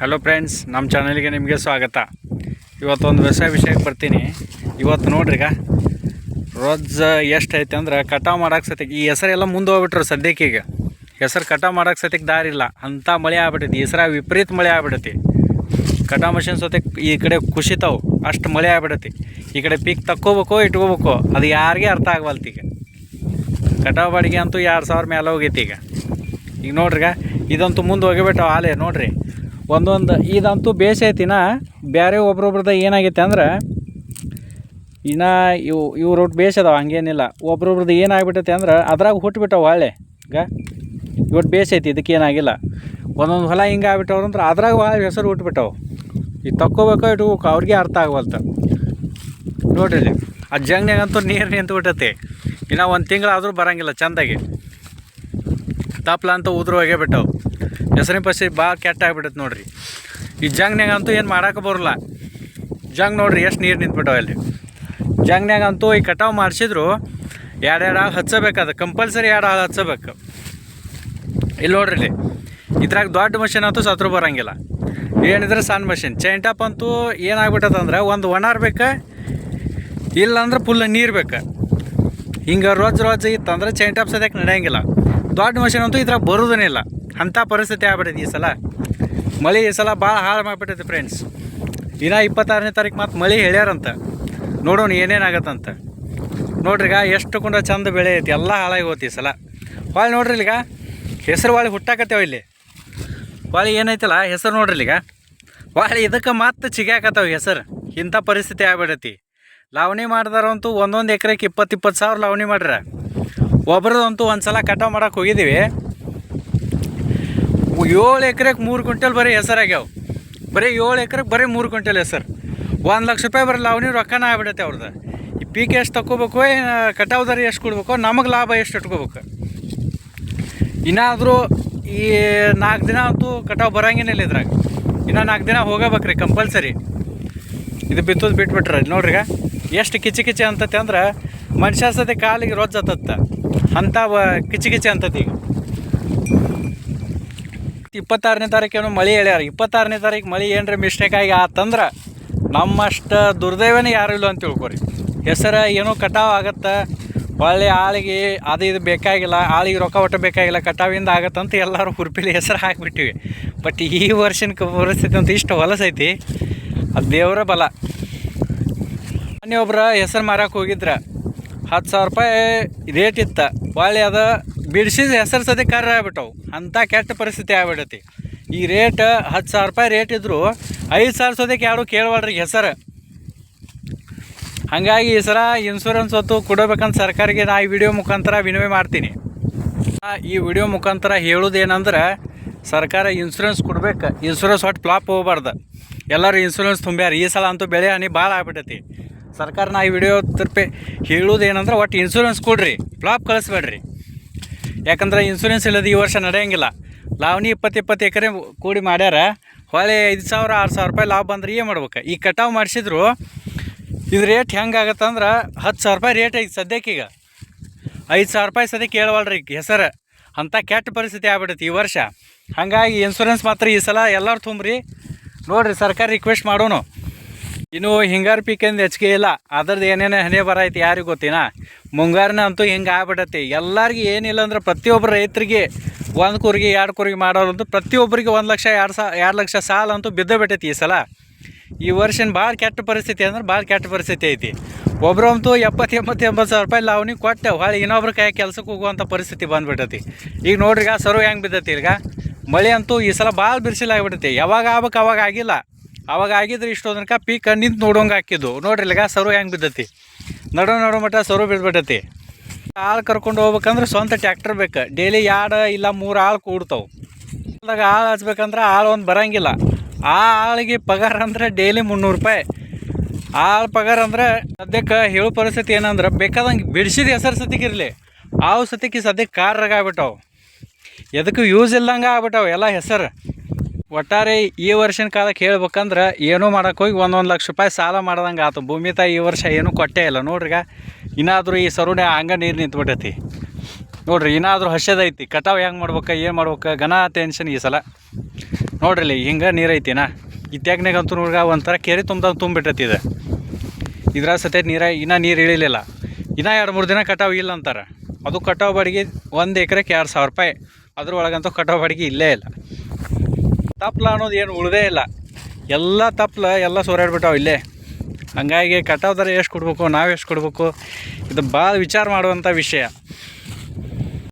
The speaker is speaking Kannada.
ಹಲೋ ಫ್ರೆಂಡ್ಸ್ ನಮ್ಮ ಚಾನಲ್ಗೆ ನಿಮಗೆ ಸ್ವಾಗತ. ಇವತ್ತೊಂದು ಹೊಸ ವಿಷಯಕ್ಕೆ ಬರ್ತೀನಿ. ಇವತ್ತು ನೋಡ್ರಿಗ ರೋಜ್ ಎಷ್ಟು ಐತೆ ಅಂದ್ರೆ ಕಟಾವು ಮಾಡೋಕೆ ಸತ್ಯಕ್ಕೆ ಈ ಹೆಸರೆಲ್ಲ ಮುಂದೆ ಹೋಗ್ಬಿಟ್ರು ಸದ್ಯಕ್ಕೆ ಈಗ. ಹೆಸರು ಕಟಾವು ಮಾಡೋಕೆ ಸತ್ಯಕ್ಕೆ ದಾರಿ ಇಲ್ಲ. ಅಂಥ ಮಳೆ ಆಗ್ಬಿಟ್ಟೈತಿ ಹೆಸರ ವಿಪರೀತ ಮಳೆ ಆಗ್ಬಿಟ್ಟೈತಿ ಕಟಾವು ಮಷಿನ್ ಸತ್ಯಕ್ಕೆ ಈ ಕಡೆ ಕುಸಿತಾವು. ಅಷ್ಟು ಮಳೆ ಆಗ್ಬಿಡತಿ ಈ ಕಡೆ ಪೀಕ್ ತಕ್ಕೋಬೇಕು, ಇಟ್ಕೋಬೇಕು, ಅದು ಯಾರಿಗೆ ಅರ್ಥ ಆಗವಲ್ತು ಈಗ. ಕಟಾವು ಬಾಡಿಗೆ ಅಂತೂ ಎರಡು ಸಾವಿರ ಮೇಲೆ ಹೋಗೈತಿ ಈಗ. ಈಗ ನೋಡ್ರಿಗ ಇದಂತೂ ಮುಂದೆ ಹೋಗಿಬಿಟ್ಟು ಆಲೆ, ನೋಡ್ರಿ. ಒಂದೊಂದು ಇದಂತೂ ಬೇಸ್ ಐತಿನ. ಬೇರೆ ಒಬ್ರೊಬ್ರದ ಏನಾಗೈತೆ ಅಂದ್ರೆ, ಇನ್ನು ಇವು ಇವು ರೊಟ್ಟು ಬೇಸ್ ಅದಾವ, ಹಂಗೇನಿಲ್ಲ. ಒಬ್ರೊಬ್ರದ್ದು ಏನಾಗ್ಬಿಟ್ಟೈತೆ ಅಂದ್ರೆ, ಅದ್ರಾಗ ಹುಟ್ಟುಬಿಟ್ಟವು ಹೊಳ್ಳೆ ಈಗ ಇವತ್ತು ಬೇಸ್ ಐತಿ ಇದಕ್ಕೆ ಏನಾಗಿಲ್ಲ. ಒಂದೊಂದು ಹೊಲ ಹಿಂಗೆ ಆಗ್ಬಿಟ್ಟವ್ರು ಅಂದ್ರೆ, ಅದ್ರಾಗ ಭಾಳ ಹೆಸರು ಹುಟ್ಬಿಟ್ಟವು. ಈಗ ತಕ್ಕೋಬೇಕೋ ಇಟ್ಕೋಬೇಕು ಅವ್ರಿಗೆ ಅರ್ಥ ಆಗವಲ್ತು. ನೋಡ್ರಿ ಆ ನೀರು ನಿಂತು ಬಿಟ್ಟತಿ ಇನ್ನು ಒಂದು ತಿಂಗಳಾದರೂ ಬರೋಂಗಿಲ್ಲ, ಚಂದಾಗಿ. ತಪ್ಲ ಅಂತ ಉದ್ರ ಹೋಗೇ ಬಿಟ್ಟವು. ಹೆಸರಿನ ಪಸಿ ಭಾಳ ಕೆಟ್ಟ ಆಗ್ಬಿಟ್ಟೈತೆ ನೋಡ್ರಿ. ಈ ಜಂಗ್ನಾಗಂತೂ ಏನು ಮಾಡೋಕೆ ಬರಲ್ಲ. ಜಂಗ್ ನೋಡ್ರಿ ಎಷ್ಟು ನೀರು ನಿಂತ್ಬಿಟ್ಟವೆ ಅಲ್ಲಿ. ಜಂಗ್ನಾಗಂತೂ ಈ ಕಟಾವು ಮಾಡಿಸಿದ್ರು ಎರಡು ಎರಡು ಹಚ್ಚಬೇಕು ಅದು. ಕಂಪಲ್ಸರಿ ಎರಡು ಆಳು ಹಚ್ಚಬೇಕು. ಇಲ್ಲಿ ನೋಡ್ರಿ ಇಲ್ಲಿ. ಇದ್ರಾಗ ದೊಡ್ಡ ಮಷಿನ್ ಅಂತೂ ಸತ್ರು ಬರೋಂಗಿಲ್ಲ. ಏನಿದ್ರೆ ಸಣ್ಣ ಮಷಿನ್ ಚೈಂಟಪ್ ಅಂತೂ ಏನಾಗ್ಬಿಟ್ಟದಂದ್ರೆ ಒಂದು ಒಣಾರ್ ಬೇಕು, ಇಲ್ಲಾಂದ್ರೆ ಫುಲ್ ನೀರು ಬೇಕು. ಹಿಂಗೆ ರೋಜ್ ರೋಜ್ ಇತ್ತಂದ್ರೆ ಚೈಂಟಪ್ ಸದ್ಯಕ್ಕೆ ನಡೆಯಂಗಿಲ್ಲ. ದೊಡ್ಡ ಮಷಿನ್ ಅಂತೂ ಇದ್ರಾಗ ಬರೋದೇ ಇಲ್ಲ. ಅಂಥ ಪರಿಸ್ಥಿತಿ ಆಗ್ಬಿಟ್ಟೈತಿ ಈ ಸಲ. ಮಳೆ ಈ ಸಲ ಭಾಳ ಹಾಳು ಮಾಡಿಬಿಟ್ಟೈತಿ ಫ್ರೆಂಡ್ಸ್ ದಿನ ಇಪ್ಪತ್ತಾರನೇ ತಾರೀಕು ಮತ್ತು ಮಳೆ ಹೇಳ್ಯಾರಂತ. ನೋಡೋಣ ಏನೇನಾಗತ್ತಂತ ನೋಡ್ರಿಗ ಎಷ್ಟು ಕುಂಡ ಚಂದ ಬೆಳೆ ಐತಿ, ಎಲ್ಲ ಹಾಳಾಗಿ ಹೋತಿ ಈ ಸಲ. ಹೊಳೆ ನೋಡ್ರಿ ಈಗ, ಹೆಸರು ಹೊಳೆ ಹುಟ್ಟಾಕತ್ತೇವ ಇಲ್ಲಿ. ಹೊಳೆ ಏನೈತಲ್ಲ, ಹೆಸರು ನೋಡ್ರಿ ಈಗ. ಹೊಳೆ ಇದಕ್ಕೆ ಮತ್ತೆ ಚಿಗಾಕತ್ತವ ಹೆಸರು. ಇಂಥ ಪರಿಸ್ಥಿತಿ ಆಗ್ಬಿಡತಿ. ಲಾವಣಿ ಮಾಡ್ದಾರಂತೂ ಒಂದೊಂದು ಎಕರೆಗೆ ಇಪ್ಪತ್ತು ಇಪ್ಪತ್ತು ಸಾವಿರ ಲಾವಣಿ ಮಾಡ್ರ ಒಬ್ರದಂತೂ ಒಂದು ಸಲ ಕಟಾವು ಮಾಡಕ್ಕೆ ಹೋಗಿದ್ದೀವಿ. ಏಳು ಎಕರೆಗೆ ಮೂರು ಕ್ವಿಂಟಲ್ ಬರೀ ಹೆಸರಾಗ್ಯಾವ ಬರೀ ಏಳು ಎಕರೆಗೆ ಬರೀ ಮೂರು ಕ್ವಿಂಟಲ್ ಹೆಸರು. ಒಂದು ಲಕ್ಷ ರೂಪಾಯಿ ಬರೀ ಲಾವಣಿ ರೊಕ್ಕನ ಆಗ್ಬಿಡತ್ತೆ ಅವ್ರದ್ದು ಈ ಪೀಕ್ ಎಷ್ಟು ತಗೋಬೇಕು ಕಟಾವು ದರ ಎಷ್ಟು ಕೊಡ್ಬೇಕು, ನಮಗೆ ಲಾಭ ಎಷ್ಟು ಇಟ್ಕೋಬೇಕು. ಇನ್ನಾದರೂ ಈ ನಾಲ್ಕು ದಿನ ಅಂತೂ ಕಟಾವು ಬರಂಗೇನಿಲ್ಲ ಇದ್ರಾಗ. ಇನ್ನು ನಾಲ್ಕು ದಿನ ಹೋಗಬೇಕ್ರಿ ಕಂಪಲ್ಸರಿ ಇದು ಬಿತ್ತೋದು ಬಿಟ್ಬಿಟ್ರೆ ನೋಡ್ರಿ ಎಷ್ಟು ಕಿಚಿ ಕಿಚಿ ಅಂತತಿ ಅಂದ್ರೆ ಮನುಷ್ಯ ಸತಿ ಕಾಲಿಗೆ ರೊಜ್ಜತ್ತ ಅಂಥ ಕಿಚಿ ಅಂತತಿ ಈಗ. ಇಪ್ಪತ್ತಾರನೇ ತಾರೀಕೇನು ಮಳೆ ಹೇಳ್ಯಾರ. ಇಪ್ಪತ್ತಾರನೇ ತಾರೀಕು ಮಳೆ ಏನರ ಮಿಸ್ಟೇಕ್ ಆಗಿ ಆತಂದ್ರೆ ನಮ್ಮಷ್ಟು ದುರ್ದೈವನೇ ಯಾರು ಇಲ್ಲ ಅಂತ ತಿಳ್ಕೊರಿ. ಹೆಸರು ಏನೋ ಕಟಾವು ಆಗತ್ತೆ, ಒಳ್ಳೆ ಆಳಿಗೆ ಅದು ಇದು ಬೇಕಾಗಿಲ್ಲ, ಆಳಿಗೆ ರೊಕ್ಕ ಒಟ್ಟು ಬೇಕಾಗಿಲ್ಲ, ಕಟಾವಿಂದ ಆಗತ್ತಂತ ಎಲ್ಲರೂ ಹುರ್ಪಿಲಿ ಹೆಸರು ಹಾಕಿಬಿಟ್ಟಿವಿ. ಬಟ್ ಈ ವರ್ಷನ ಪರಿಸ್ಥಿತಿ ಅಂತ ಇಷ್ಟು ಹೊಲಸೈತಿ, ಅದು ದೇವರ ಬಲ. ಮೊನ್ನೆ ಹೆಸರು ಮಾರಕ್ಕೆ ಹೋಗಿದ್ರ. ಹತ್ತು ಸಾವಿರ ರೂಪಾಯಿ ರೇಟ್ ಇತ್ತ. ಹೊಳ್ಳಿ ಅದು. ಬಿಡಿಸಿದ ಹೆಸರು ಸದಿ ಕರ್ರ ಆಗ್ಬಿಟ್ಟವು. ಅಂಥ ಕೆಟ್ಟ ಪರಿಸ್ಥಿತಿ ಆಗ್ಬಿಡತಿ ಈ ರೇಟ್ ಹತ್ತು ಸಾವಿರ ರೂಪಾಯಿ ರೇಟ್ ಇದ್ದರೂ ಐದು ಸಾವಿರ ಸದ್ಯಕ್ಕೆ ಯಾರು ಕೇಳಬಾಡ್ರಿ ಹೆಸರು. ಹಾಗಾಗಿ ಈ ಸಲ ಇನ್ಶೂರೆನ್ಸ್ ಹೊತ್ತು ಕೊಡಬೇಕಂತ ಸರ್ಕಾರಿಗೆ ನಾ ಈ ವಿಡಿಯೋ ಮುಖಾಂತರ ವಿನಿಮಯ ಮಾಡ್ತೀನಿ. ಈ ವಿಡಿಯೋ ಮುಖಾಂತರ ಹೇಳೋದೇನಂದ್ರೆ ಸರ್ಕಾರ ಇನ್ಶೂರೆನ್ಸ್ ಕೊಡ್ಬೇಕು. ಇನ್ಶೂರೆನ್ಸ್ ಹೊಟ್ಟು ಫ್ಲಾಪ್ ಹೋಗ್ಬಾರ್ದು. ಎಲ್ಲರೂ ಇನ್ಶೂರೆನ್ಸ್ ತುಂಬ್ಯಾರ. ಈ ಸಲ ಅಂತೂ ಬೆಳೆ ಹಾನಿ ಭಾಳ ಆಗ್ಬಿಟ್ಟೈತಿ. ಸರ್ಕಾರ ನಾ ಈ ವಿಡಿಯೋ ತರ್ಪೆ ಹೇಳೋದೇನಂದ್ರೆ ಒಟ್ಟು ಇನ್ಸೂರೆನ್ಸ್ ಕೊಡ್ರಿ ಫ್ಲಾಪ್ ಕಳಿಸ್ಬೇಡ್ರಿ. ಯಾಕಂದ್ರೆ ಇನ್ಸೂರೆನ್ಸ್ ಇಲ್ಲದ ಈ ವರ್ಷ ನಡೆಯಂಗಿಲ್ಲ. ಲಾವಣಿ ಇಪ್ಪತ್ತು ಇಪ್ಪತ್ತು ಎಕರೆ ಕೂಡಿ ಮಾಡ್ಯಾರ, ಹೊಳೆ ಐದು ಸಾವಿರ, ಆರು ಸಾವಿರ ರೂಪಾಯಿ ಲಾಭ ಬಂದ್ರೆ ಏನು ಮಾಡ್ಬೇಕು? ಈ ಕಟಾವು ಮಾಡಿಸಿದ್ರು, ಇದು ರೇಟ್ ಹೆಂಗೆ ಆಗತ್ತಂದ್ರೆ ಹತ್ತು ಸಾವಿರ ರೂಪಾಯಿ ರೇಟ್ ಐತಿ ಸದ್ಯಕ್ಕೀಗ ಐದು ಸಾವಿರ ರೂಪಾಯಿ ಸದ್ಯಕ್ಕೆ ಕೇಳವಲ್ರಿ ಹೆಸರು. ಅಂಥ ಕೆಟ್ಟ ಪರಿಸ್ಥಿತಿ ಆಗ್ಬಿಡುತ್ತೆ ಈ ವರ್ಷ. ಹಾಗಾಗಿ ಇನ್ಸೂರೆನ್ಸ್ ಮಾತ್ರ ಈ ಸಲ ಎಲ್ಲರೂ ತುಂಬ್ರಿ. ನೋಡಿರಿ ಸರ್ಕಾರ ರಿಕ್ವೆಸ್ಟ್ ಮಾಡೋನು. ಇನ್ನು ಹಿಂಗಾರು ಪೀಕಿಂದ ಹೆಚ್ಚಿಗೆ ಇಲ್ಲ. ಅದ್ರದ್ದು ಏನೇನು ಹನಿ ಬರ ಐತಿ ಯಾರಿಗೆ ಗೊತ್ತಿನ? ಮುಂಗಾರನ ಅಂತೂ ಹಿಂಗೆ ಆಗ್ಬಿಡತ್ತೆ ಎಲ್ಲರಿಗೆ ಏನಿಲ್ಲ ಅಂದ್ರೆ ಪ್ರತಿಯೊಬ್ಬರು ರೈತರಿಗೆ ಒಂದು ಕೂರಿಗೆ, ಎರಡು ಕೂರಿಗೆ ಮಾಡೋರಂತೂ ಪ್ರತಿಯೊಬ್ಬರಿಗೆ ಒಂದು ಲಕ್ಷ, ಎರಡು ಸಾ, ಎರಡು ಲಕ್ಷ ಸಾಲ ಅಂತೂ ಬಿದ್ದ ಬಿಟ್ಟೈತಿ ಈ ಸಲ. ಈ ವರ್ಷನ ಭಾಳ ಕೆಟ್ಟ ಪರಿಸ್ಥಿತಿ ಅಂದ್ರೆ ಭಾಳ ಕೆಟ್ಟ ಪರಿಸ್ಥಿತಿ ಐತಿ. ಒಬ್ರಂತೂ ಎಪ್ಪತ್ತು ಎಂಬತ್ತು ಎಂಬತ್ತು ಸಾವಿರ ರೂಪಾಯಿ ಲಾವಣಿ ಕೊಟ್ಟೆ. ಹೊಳೆ ಇನ್ನೊಬ್ರ ಕೈ ಕೆಲ್ಸಕ್ಕೆ ಹೋಗುವಂಥ ಪರಿಸ್ಥಿತಿ ಬಂದ್ಬಿಟ್ಟೈತಿ ಈಗ ನೋಡ್ರಿ ಈಗ ಸರು ಹೆಂಗೆ ಬಿದ್ದೈತಿ ಈಗ? ಮಳೆ ಅಂತೂ ಈ ಸಲ ಭಾಳ ಬಿರ್ಸಿಲಾಗ್ಬಿಟ್ಟೈತಿ ಯಾವಾಗ ಆಗ್ಬೇಕು ಅವಾಗ ಆಗಿಲ್ಲ. ಅವಾಗ ಆಗಿದ್ರೆ ಇಷ್ಟು ತನಕ ಪೀಕ್ ನಿಂತು ನೋಡೋಂಗೆ ಹಾಕಿದ್ದು ನೋಡ್ರಿ ಇಲ್ಲಿಗ ಸರು ಹೆಂಗೆ ಬಿದ್ದತಿ. ನಡು ನಡು ಮಟ್ಟ ಸರು ಬಿದ್ಬಿಟ್ಟೈತಿ ಆಳು ಕರ್ಕೊಂಡು ಹೋಗ್ಬೇಕಂದ್ರೆ ಸ್ವಂತ ಟ್ಯಾಕ್ಟರ್ ಬೇಕು. ಡೈಲಿ ಎರಡು ಇಲ್ಲ ಮೂರು ಆಳು ಕೂಡ್ತಾವೆ. ಅದಾಗ ಆಳು ಹಚ್ಬೇಕಂದ್ರೆ ಆಳು ಒಂದು ಬರೋಂಗಿಲ್ಲ. ಆ ಆಳಿಗೆ ಪಗಾರ ಅಂದ್ರೆ ಡೈಲಿ ಮುನ್ನೂರು ರೂಪಾಯಿ. ಆಳು ಪಗಾರ ಅಂದ್ರೆ ಸದ್ಯಕ್ಕೆ ಹೇಳೋ ಪರಿಸ್ಥಿತಿ ಏನಂದ್ರೆ ಬೇಕಾದಂಗೆ ಬಿಡಿಸಿದ ಹೆಸರು ಸತಿಗಿರಲಿ ಆವು ಸತಿಗೆ ಸದ್ಯಕ್ಕೆ ಕಾರ್ರಾಗ ಆಗ್ಬಿಟ್ಟವು. ಎದಕ್ಕೂ ಯೂಸ್ ಇಲ್ಲದಂಗೆ ಆಗ್ಬಿಟ್ಟಾವೆ ಎಲ್ಲ ಹೆಸರು. ಒಟ್ಟಾರೆ ಈ ವರ್ಷನ ಕಾಲಕ್ಕೆ ಹೇಳ್ಬೇಕಂದ್ರೆ ಏನೂ ಮಾಡಕ್ಕೆ ಹೋಗಿ ಒಂದೊಂದು ಲಕ್ಷ ರೂಪಾಯಿ ಸಾಲ ಮಾಡ್ದಂಗೆ ಆತು. ಭೂಮಿ ತಾಯಿ ಈ ವರ್ಷ ಏನೂ ಕೊಟ್ಟೇ ಇಲ್ಲ. ನೋಡ್ರಿಗ ಇನ್ನಾದರೂ ಈ ಸರುಣೆ ಹಂಗ ನೀರು ನಿಂತ್ಬಿಟ್ಟೈತಿ. ನೋಡ್ರಿ ಏನಾದರೂ ಹಸ್ಯದೈತಿ ಕಟಾವು ಹೆಂಗೆ ಮಾಡ್ಬೇಕು, ಏನು ಮಾಡ್ಬೇಕು, ಘನ ಟೆನ್ಷನ್ ಈ ಸಲ. ನೋಡ್ರಿ ಹಿಂಗೆ ನೀರು ಐತಿನ? ಇತ್ಯಾಗ್ನಾಗ ಅಂತೂ ನೋಡ್ಗ ಒಂಥರ ಕೆರೆ ತುಂಬ್ದಂಗೆ ತುಂಬಿಟ್ಟೈತಿ ಇದು. ಇದ್ರ ಸತೆ ನೀರ ಇನ್ನೂ ನೀರು ಇಳಿಲಿಲ್ಲ. ಇನ್ನೂ ಎರಡು ಮೂರು ದಿನ ಕಟಾವು ಇಲ್ಲ ಅಂತಾರೆ. ಅದು ಕಟಾವು ಬಾಡಿಗೆ ಒಂದು ಎಕರೆಗೆ ಎರಡು ಸಾವಿರ ರೂಪಾಯಿ. ಅದ್ರೊಳಗಂತೂ ಕಟಾವು ಬಾಡಿಗೆ ಇಲ್ಲೇ ಇಲ್ಲ. ತಪ್ಲ ಅನ್ನೋದು ಏನು ಉಳದೇ ಇಲ್ಲ. ಎಲ್ಲ ತಪ್ಲ ಎಲ್ಲ ಸೋರಾಡ್ಬಿಟ್ಟಾವ ಇಲ್ಲೇ. ಹಂಗಾಗಿ ಕಟಾವ್ ದರ ಎಷ್ಟು ಕೊಡ್ಬೇಕು, ನಾವು ಎಷ್ಟು ಕೊಡ್ಬೇಕು, ಇದು ಭಾಳ ವಿಚಾರ ಮಾಡುವಂಥ ವಿಷಯ.